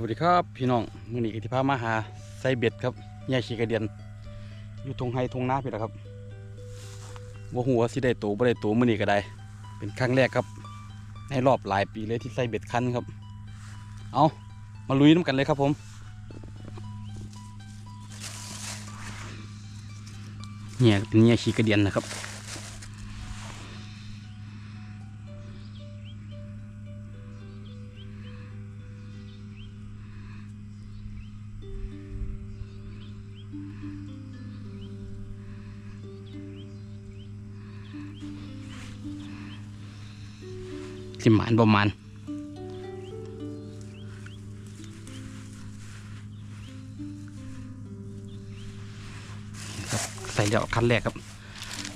สวัสดีครับพี่น้องมื้อนี้กิติพามาหาไซเบ็ดครับแย่ขี้กระเดียน อยู่ทงไฮทงนาพี่ละครับว่าหัวสิได้ตัวบ่ได้ตัวมื้อนี้ก็ได้ เป็นครั้งแรกครับ ในรอบหลายปีเลยที่ไซเบ็ดคันครับ เอามาลุยน้ำกันเลยครับผม เนี่ยเป็นเนี่ยขี้กระเดียนนะครับ สิหมานประมาณครับใส่เดี๋ยวคันแรกครับ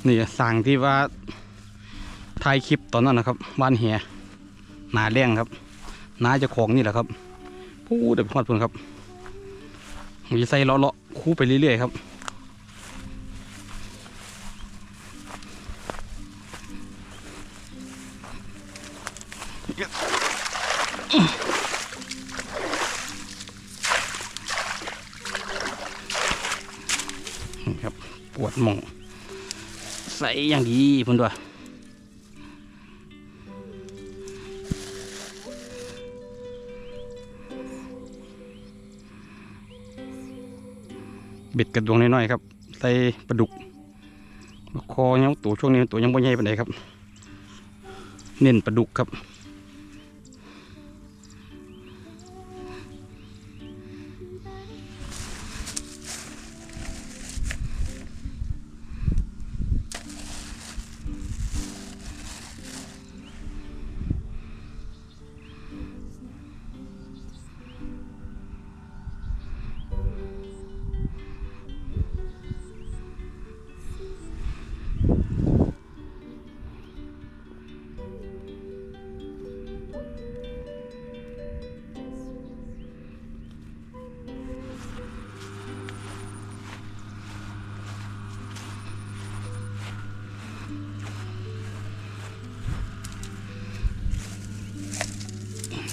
นี่สั่งที่ว่าถ่ายคลิปตอนนั้นนะครับวานแหหนาแรงครับนาจะของนี่แหละครับพูดเดี๋ยวพอดเพิ่นครับมจะใส่เลาะๆคู่ไปเรื่อยๆครับ ครับปวดหมอง ใส่อย่างดีเพุ่นด้วยเบ็ดกระดวงน้อยๆครับ ใส่ปลาดุกคอยังตัวช่วงนี้ตัวยังบ่ใหญ่ปานใดครับ เน้นปลาดุกครับ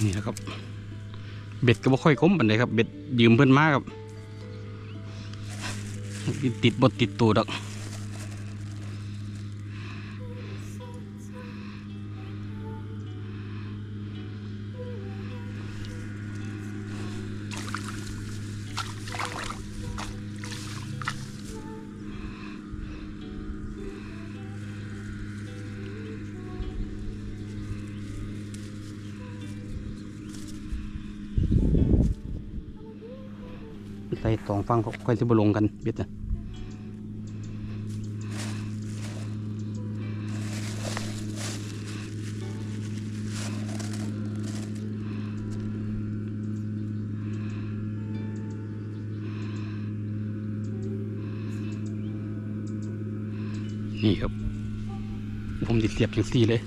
นี่นะครับ เบ็ดก็บ่ค่อยคมปันใดครับ เบ็ดยืมเพื่อนมาครับ ติดบดติดตัวดอก ใส่สองฟังเขาค่อยสิบลงกันเบ็ดนะนี่ครับ ผมติดเสียบอย่างสี่เลย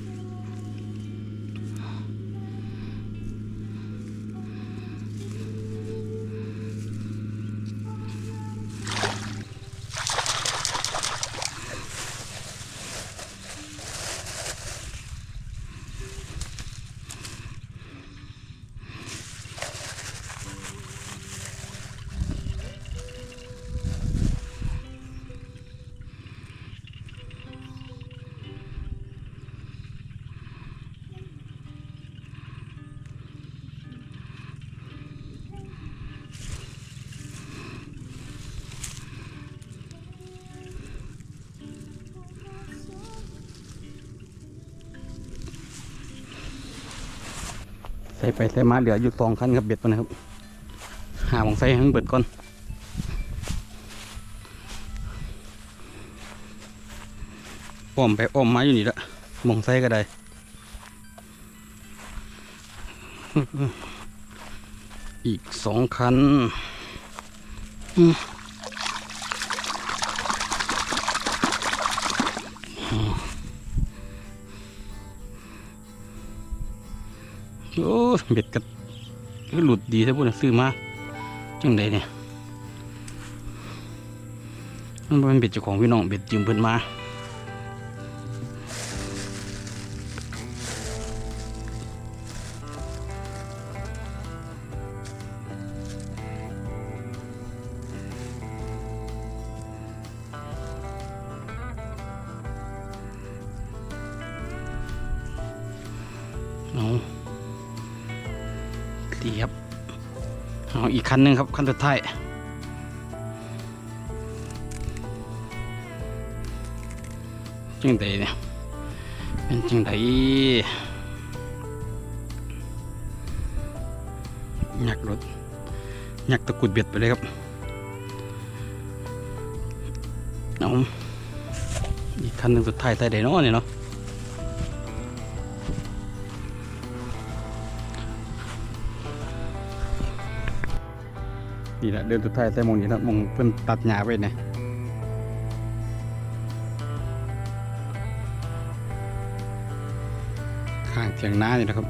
ส่ไปใส่มาเหลืออยู่สองคันครับเบ็ดมันะครับ หาของใส่ให้มันเบิดก่อนอ้อมไปอ้อมมาอยู่นี่ละมองใส่ก็ได้อีกสองคัน โอ้เบ็ดกัดหลุดดีซะพุ่นซื้อมาจังไดเนี่ยมันเป็นเบ็ดเจ้าของพี่น้องเบ็ดยืมเพิ่นมา คันหนึ่งครับ คันสุดท้ายจังไดเนี่ยเป็นจังไดหยักรถหยักตะกุดเบ็ดไปเลยครับเอาอีกคันหนึ่งสุดท้ายใต้ไดเนาะเนี่ยเนาะ นี่แหละเดินสุดท้ายใส่มองนี้นะมองเพิ่นตัดหญ้าไว้เนี่ยข้างเถียงน้านี่นะครับ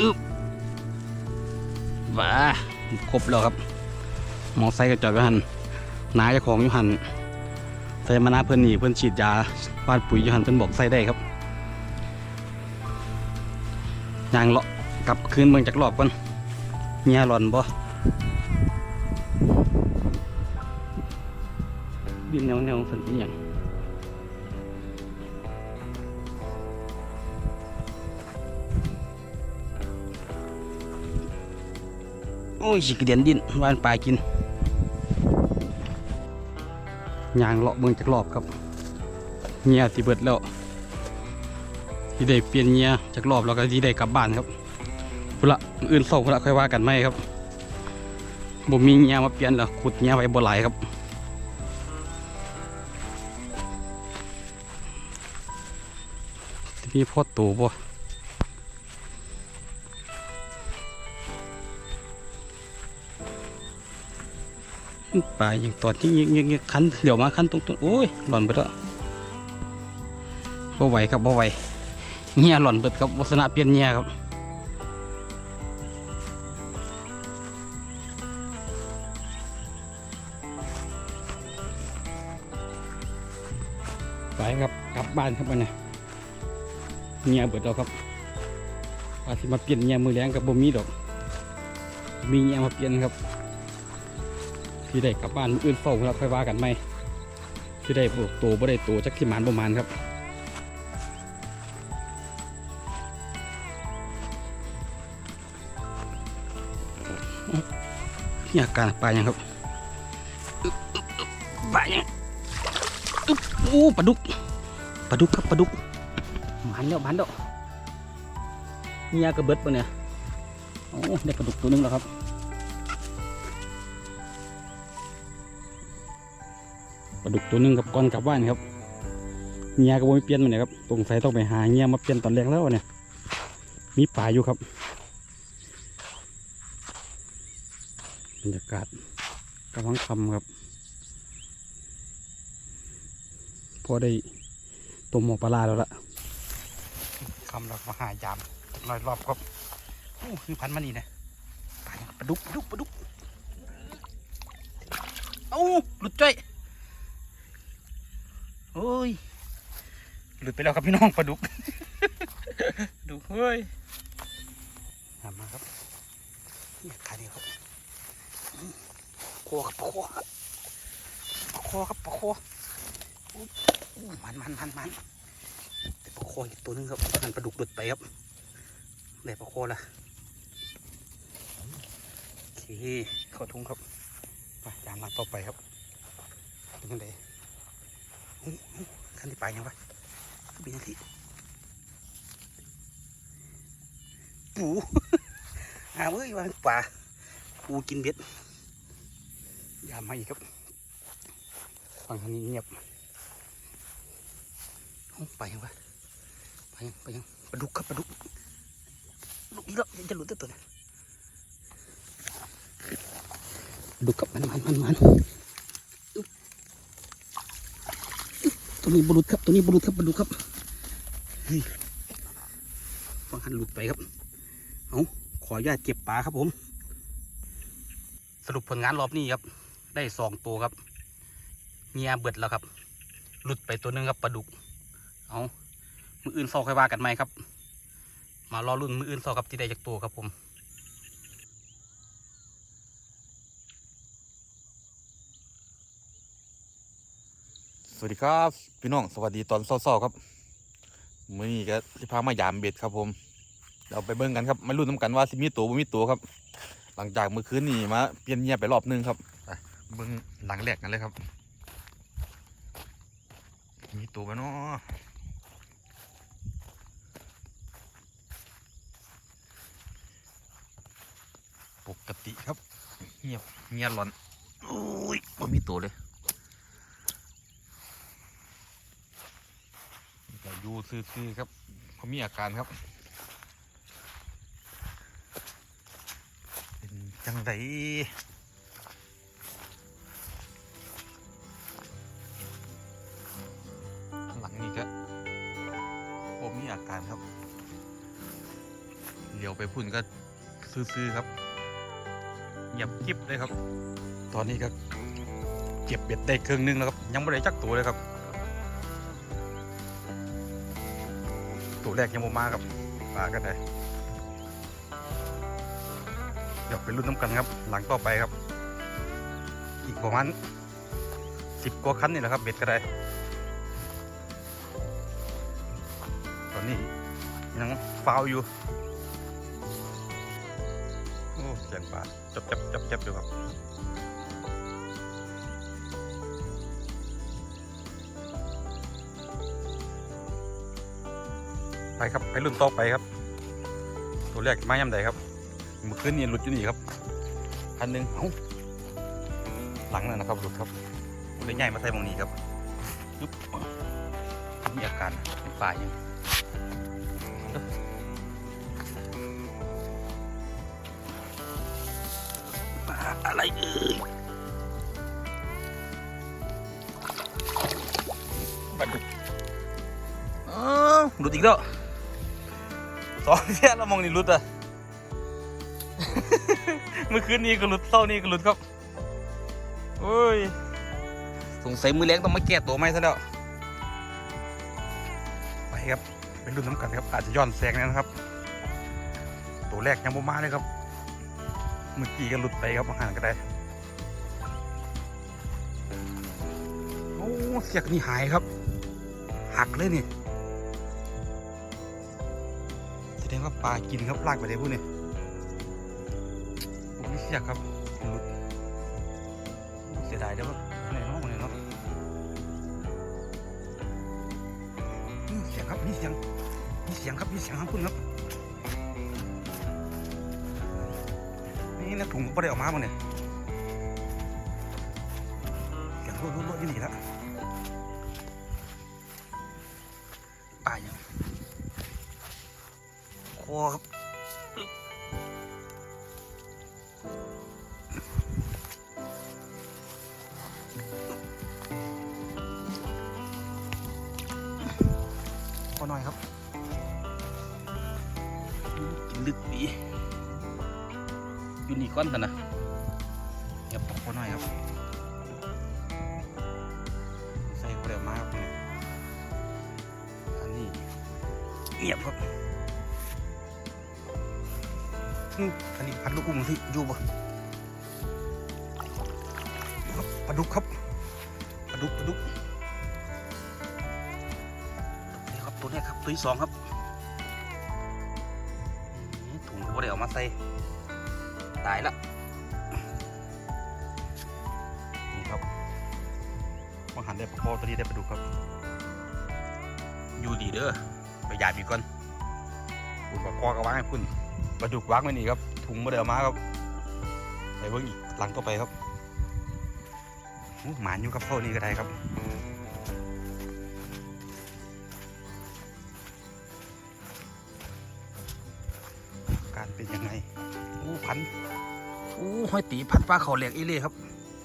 อึ๊บว้าครบแล้วครับ มองไซค์ก็จอดไว้หันน้าเจ้าของอยู่หันใส่มานาเพิ่นหนีเพิ่นฉีดยาบ้านปุ๋ยอยู่หันเพิ่นบอกใส่ได้ครับ ยางเลาะกลับคืนเมืองจากรอบก่อนเงียหลอนบ่ดินแนวแนวสันติอย่างโอ้ยสิกเดียนดินวานปลากินยางเลาะเมืองจากรอบครับเงียสิเบิดแล้ว ที่ได้เปลี่ยนเงียจากรอบแล้วก็ที่ได้กลับบ้านครับพุละอื่นส่งพุ่นละค่อยว่ากันไหมครับบ่มีเงียมาเปลี่ยนแล้วขุดเงียไว้บ่หลายครับที่นี่พ่อโตบ่ปลาอย่างตอนที่ยิงๆคันเหลียวมาคันตรงๆโอ้ยหล่อนไปแล้วบ่ไหวครับบ่ไหว เงียหล่อนเบิดครับวัสนาเปลี่ยนเงียครับไปครับกลับบ้านครับวันนี้เงียเบิดแล้วครับว่าสิมาเปลี่ยนเงียมือแรงกับบ่มีดอก มีเงียมาเปลี่ยนครับที่ได้กลับบ้านอื่นเฝ้าแล้วค่อยว่ากันไหมที่ได้ปลูกโตบ่ได้โตจักที่หมานประมาณครับ นี่อาการปลายังครับอึ๊บอึ๊บอึ๊บปลายังอึ๊บโอ้ปลาดุกปลาดุกครับปลาดุกมันแล้วมันแล้วเมียกระเบิดปะเนี่ยโอ้ได้ปลาดุกตัวหนึงแล้วครับปลาดุกตัวหนึงกับก้อนกลับบ้านครับเมียก็บ่มีเปลี่ยนมันเนี่ยครับตรงใส่ต้องไปหาเมียมาเปลี่ยนตอนแรกแล้วเนี่ย มีปลาอยู่ครับ รรยากาศกำลังคำครับ พอได้ต้มหมอปลาแล้วล่ะคำเรามาหายามจักหน่อยรอบครับโอ้คือพันมานี่นะปลาปลาดุกปลาดุกปลาดุกเอ้าหลุดจ้อยโอ้ยหลุดไปแล้วครับพี่น้องปลาดุกดุเฮ้ยตามมาครับนี่ขาเดียวครับ คครับปลาคครับปลาคครับปลาคมันมันมันมันแต่ปลาคอีกตัวหนึงครับมันปลาดุกหลุดไปครับได้ปลาคละโอเคเข้าทุ่งครับไปจานหลังต่อไปครับเป็นยังไงอู้อู้ขันที่ไปยังวะเป็นยังไงปูอาวเอ้ยวางป่าปูกินเบ็ด ยามมาอีกครับฝั่งทางนี้เงียบไปยังวะไปยังไปยังปลาดุกครับปลาดุกลุกอีกแล้วจะหลุดตัวเนี่ยดุกครับมันมันมันมันตัวนี้บหลุดครับตัวนี้บหลุดครับปลาดุกครับเฮ้ยฟังหันหลุดไปครับเอาขออนุญาตเก็บปลาครับผม สรุปผลงานรอบนี้ครับ ได้สองตัวครับเงียเบิดแล้วครับ หลุดไปตัวนึงครับปลาดุก เอามืออื่นซอค่อยว่ากันไหมครับ มารอรุ่นมืออื่นซอครับที่ได้จากตัวครับผมสวัสดีครับพี่น้องสวัสดีตอนเช้าๆครับมื้อนี้ก็สิพามายามเบ็ดครับ ผมเราไปเบิ่งกันครับมาลุ้นน้ำกันว่าสิมีตัวบ่มีตัวครับ หลังจากเมื่อคืนนี้มาเปลี่ยนเงียบไปรอบนึงครับ เบิ่งหลังแรกกันเลยครับ มีตัวกันเนาะปกติครับเงียบเงียบหลอนโอ้ยบ่มีตัวเลยอยู่ซื่อๆครับเขามีอาการครับ เป็นจังได พุ่นก็ซื่อๆครับเงียบกิ๊บเลยครับ ตอนนี้ก็เก็บเบ็ดได้ครึ่งหนึงแล้วครับยังไม่ได้จักตัวเลยครับตัวแรกยังบ่มาครับปลาก็ได้เดี๋ยวไปรุ่นน้ำกันครับ หลังต่อไปครับ อีกประมาณสิบกว่าคันนี่แหละครับเบ็ดก็ได้ตอนนี้ยังฟาวอยู่ สียงปลาจับจับจับจับอยู่ครับไปครับไปรุ่นต่อไปครับ ตัวแรกมาย่ำใดครับเมื่อคืนนี้หลุดอยู่นี่ครับคันหนึ่งหลังนั่นนะครับหลุดครับเลยใหญ่มาใส่หมองนี้ครับยุบมีอาการเป็นป่ายัง เอ่ยปลาดุกอ้าวหลุดอีกแล้วสองเที่ยแล้วมองนี่หลุดอะ เมื่อคืนนี้ก็หลุดเศร้านี่ก็หลุดครับโอ้ยสงสัยมือแรงต้องมาแก้ตัวไหมซะแล้วไปครับเป็นรุ่นน้ำกันครับอาจจะย้อนแสงนะครับ ตัวแรกยังบ่มาเลยครับ เมื่อกี้ก็หลุดไปครับหางก็ได้โอ้เสียกนี่หายครับ หักเลยนี่แสดงว่าปลากินครับลากไปเลยพวกนี้โอ้ยเสียครับหลุดเสียดายเด้ว่าไหนเนาะไหนเนาะอืมเสียงครับมีเสียงมีเสียงครับมีเสียงครับคุณครับ นี่นะถุงก็ได้ออกมาบ้างเนี่ยเสียงรัวๆๆอยู่นี่แล้วปลาอย่างคอครับพอหน่อยครับกินลึกดี ยูนิคอร์นนะเดี๋ยวพอหน่อยครับ ใส่เร็วมากครับนี่ยอันนี้เงียบครับอันนี้พันลูกอุ้มที่อยู่บ่ครับปลาดุกครับปลาดุกปลาดุกนี่ครับตัวนี้ครับตัวที่สองครับถุงก็ได้เอามาใส่ ตายละนี่ครับมาหันได้ปลาคอตัวนี้ได้ปลาดุกครับ อยู่ดีเด้อไปหยาบอีกก่อนคุณปลาคอก็วางให้คุณปลาดุกวางไว้นี่ครับ ถุงมาเดือมาครับไปเบิ่งอีกหลังต่อไปครับอู้หมานอยู่กับเท่านี้ก็ได้ครับ ห้อยตีพันปลาเขาเหล็กอีเล่ครับ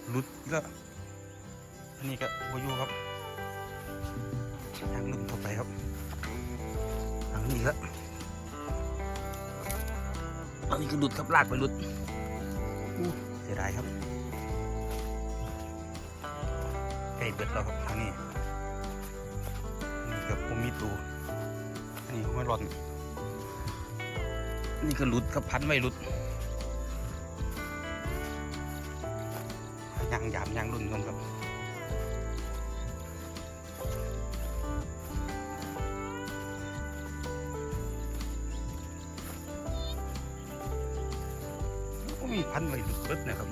หลุดแล้วอันนี้ก็บอยู่ครับยังลุ่มต่อไปครับอันนี้ก็อันนี้ก็หลุดครับลากไปหลุดเสียดายครับใกล้เบิดแล้วครับทางนี้นี่กับผมมีตูอันนี้ไม่รอดนี่ก็หลุดครับพันไม่หลุด ยามยางรุ่นกันครับมีพันไว้ลุกเบิดนะครับ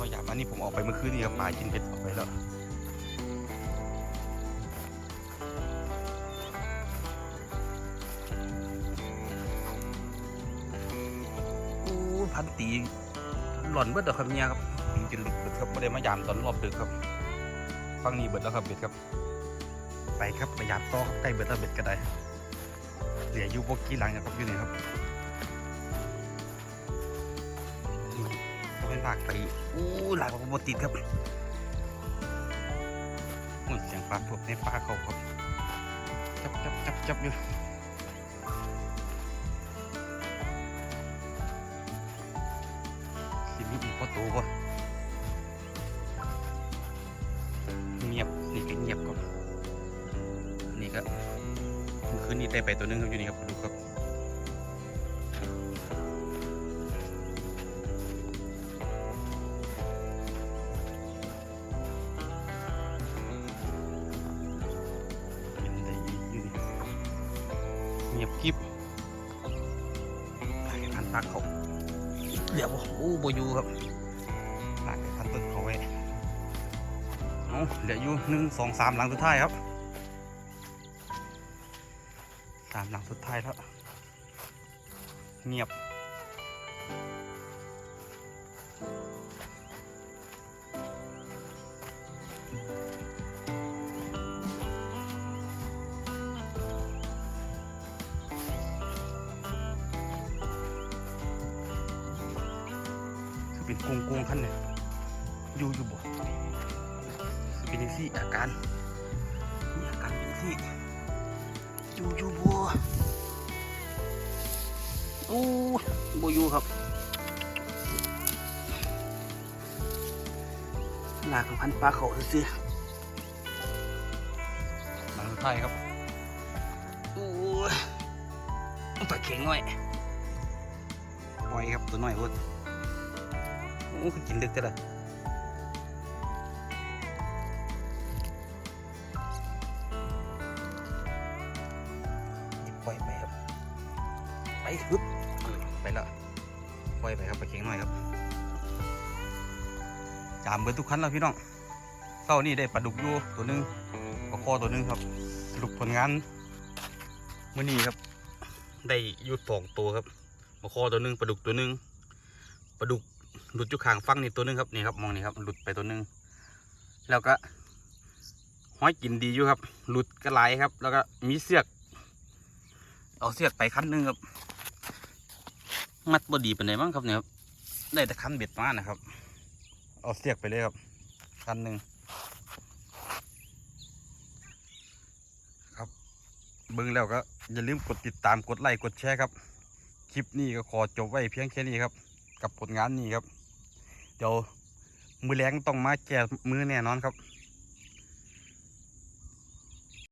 พยายามอันนี้ผมออกไปเมื่อคืนนี้ครับมากินเผ็ดออกไปแล้ว ตีหล่อนเบิดเด้อครับเนี่ยครับยิงจนหลุดเบิดครับไม่ได้มายามตอนรอบดึกครับฟังนี้เบิดแล้วครับเบ็ดครับ ไปครับไปยามต่อครับใกล้เบิดแล้วเบ็ดก็ได้เหลืออยู่พวกกี่หลังนะครับอยู่นี่ครับนี่ต้องให้ลากไปอู้หลากไปบติดครับโอ้ยเสียงปลาพวกในปลาเขาครับจับจับจับจับอยู่ ตัวบ่เงียบนี่ก็เงียบก็นี่ก็คืนนี้ได้ไปตัวหนึงครับอยู่นี่ครับดูครับเป็นได้อีกอยู่เงียบกิบให้พันปากเขาเดี๋ยวโอ้โบยูครับ เหลืออยู่หนึ่งสองสามหลังสุดท้ายครับสามหลังสุดท้ายแล้ว เงียบคือเป็นกงกงๆขั้นเนี่ยอยู่อยู่บ่ คือเป็นที่อาการนี่อาการเป็นที่อยู่อยู่บ่โอ้บ่อยู่ครับลากของพันปลาเขาซื้อหลังสุดท้ายครับโอ้ยปลาเข็งไว้ปล่อยครับตัวน้อยโคตรโอ้คือกินลึกแต่ละ ไปฮึบไปแล้วปล่อยไปครับไปเข่งหน่อยครับจามเบิดทุกคันแล้วพี่น้องเท่านี้ได้ปลาดุกอยู่ตัวหนึงปลาคอตัวหนึงครับสรุปผลงานมื่อนี้ครับ ได้ยู่สองตัวครับปลาคอตัวหนึงปลาดุกตัวหนึงปลาดุกหลุดอยู่ข้างฟังนี่ตัวหนึงครับนี่ครับมองนี่ครับหลุดไปตัวหนึงแล้วก็ห้อยกินดีอยู่ครับ หลุดกระไหลครับ แล้วก็มีเสือก เอาเสือกไปคันหนึงครับ มัดบดีเป็นไงบ้างครับเนี่ยครับได้แต่คันเบ็ดมานะครับ เอาเสือกไปเลยครับคันหนึ่งครับเบิ่งแล้วก็อย่าลืมกดติดตามกดไลค์กดแชร์ครับ คลิปนี้ก็ขอจบไว้เพียงแค่นี้ครับ กับผลงานนี้ครับ เดี๋ยวมือแรงต้องมาแก่มือแน่นอนครับ